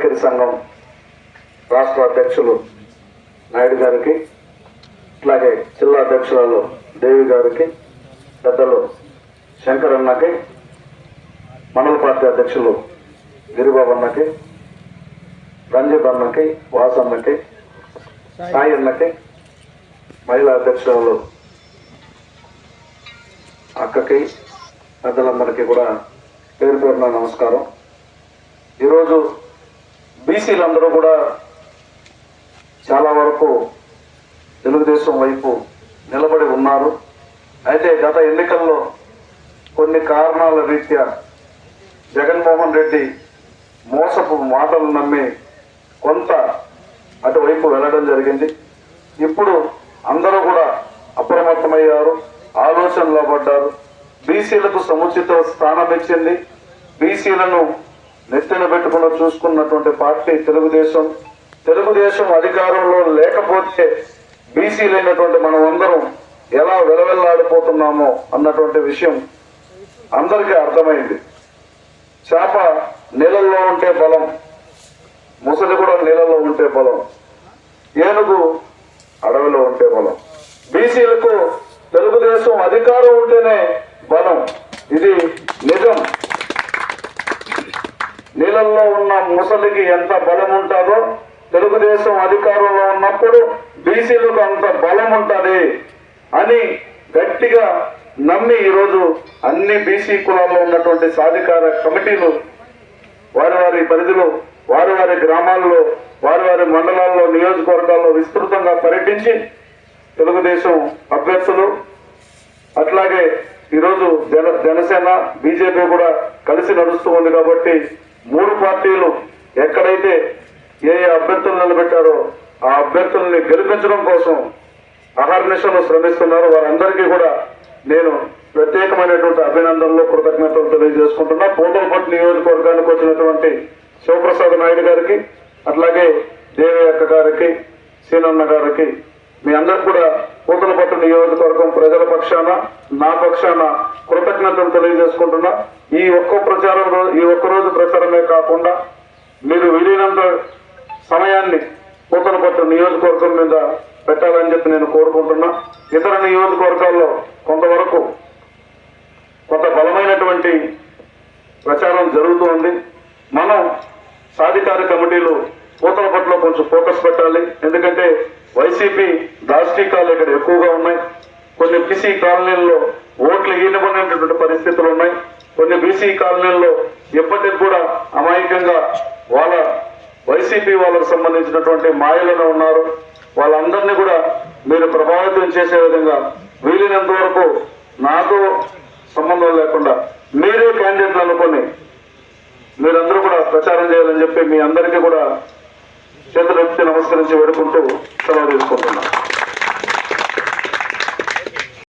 వైఖరి సంఘం రాష్ట్ర అధ్యక్షులు నాయుడు గారికి అట్లాగే జిల్లా అధ్యక్షురాలు దేవి గారికి పెద్దలు శంకర్ అన్నకి మండల పార్టీ అధ్యక్షులు గిరిబాబు అన్నకి రంజిత్ అన్నకి వాస్ అన్నకి సాయి అన్నకి మహిళా అధ్యక్షురాలు అక్కకి పెద్దలందరికీ కూడా పేరు పేరున నమస్కారం. ఈరోజు బీసీలందరూ కూడా చాలా వరకు తెలుగుదేశం వైపు నిలబడి ఉన్నారు. అయితే గత ఎన్నికల్లో కొన్ని కారణాల రీత్యా జగన్మోహన్ రెడ్డి మోసపు మాటలు నమ్మి కొంత అటువైపు వెళ్ళడం జరిగింది. ఇప్పుడు అందరూ కూడా అప్రమత్తమయ్యారు ఆలోచనలో పడ్డారు. బీసీలకు సముచిత స్థానం ఇచ్చింది. బీసీలను నెత్తిన పెట్టుకుని చూసుకున్నటువంటి పార్టీ తెలుగుదేశం. తెలుగుదేశం అధికారంలో లేకపోతే బీసీలైనటువంటి మనం అందరం ఎలా వెలవెల్లాడిపోతున్నామో అన్నటువంటి విషయం అందరికీ అర్థమైంది. చేప నీళ్ళల్లో ఉంటే బలం ముసలి కూడా నీళ్ళలో ఉంటే బలం ఏనుగు అడవిలో ఉంటే బలం. బీసీలకు తెలుగుదేశం అధికారం ఉంటేనే బలం. ఇది నిజం. నీళ్ళల్లో ఉన్న ముసలికి ఎంత బలం ఉంటుందో తెలుగుదేశం అధికారంలో ఉన్నప్పుడు బీసీలకు అంత బలం ఉంటుంది అని గట్టిగా నమ్మి ఈరోజు అన్ని బీసీ కులాల్లో ఉన్నటువంటి సాధికార కమిటీలు వారి వారి పరిధిలో వారి వారి గ్రామాల్లో వారి వారి మండలాల్లో నియోజకవర్గాల్లో విస్తృతంగా పర్యటించి తెలుగుదేశం అభ్యర్థులు అట్లాగే ఈరోజు జన జనసేన బీజేపీ కూడా కలిసి నడుస్తూ ఉంది కాబట్టి మూడు పార్టీలు ఎక్కడైతే ఏ ఏ అభ్యర్థులు నిలబెట్టారో ఆ అభ్యర్థుల్ని గెలిపించడం కోసం అహర్నిశలు శ్రమిస్తున్నారు. వారందరికీ కూడా నేను ప్రత్యేకమైనటువంటి అభినందనలు కృతజ్ఞతలు తెలియజేసుకుంటున్నా. పోతలపట్టు నియోజకవర్గానికి వచ్చినటువంటి శివప్రసాద్ నాయుడు గారికి అట్లాగే దేవి గారికి సీనన్న గారికి మీ అందరికి కూడా పూతలపట్టు నియోజకవర్గం ప్రజల పక్షాన నా పక్షాన కృతజ్ఞతలు తెలియజేసుకుంటున్నా. ఈ ఒక్క ప్రచారం ఈ ఒక్క రోజు ప్రచారమే కాకుండా మీరు వీలైనంత సమయాన్ని కూతనపట్టు నియోజకవర్గం మీద పెట్టాలని చెప్పి నేను కోరుకుంటున్నా. ఇతర నియోజకవర్గాల్లో కొంతవరకు కొంత బలమైనటువంటి ప్రచారం జరుగుతోంది మనం సాధికార కమిటీలు పూతల కొంచెం ఫోకస్ పెట్టాలి. ఎందుకంటే వైసీపీ దాష్టికాలు ఇక్కడ ఎక్కువగా ఉన్నాయి. కొన్ని పిసి కాలనీల్లో ఓట్లు ఈనబడినటువంటి పరిస్థితులు ఉన్నాయి. కొన్ని బీసీ కాలనీల్లో ఇప్పటికి కూడా అమాయకంగా వాళ్ళ వైసీపీ వాళ్ళకు సంబంధించినటువంటి మాయలను ఉన్నారు. వాళ్ళందరినీ కూడా మీరు ప్రభావితం చేసే విధంగా వీలైనంత వరకు నాతో సంబంధం లేకుండా మీరే క్యాండిడేట్లు అనుకొని మీరందరూ కూడా ప్రచారం చేయాలని చెప్పి మీ అందరికీ కూడా చేతులెత్తి నమస్కరించి వేడుకుంటూ సెలవు తీసుకుంటున్నాను.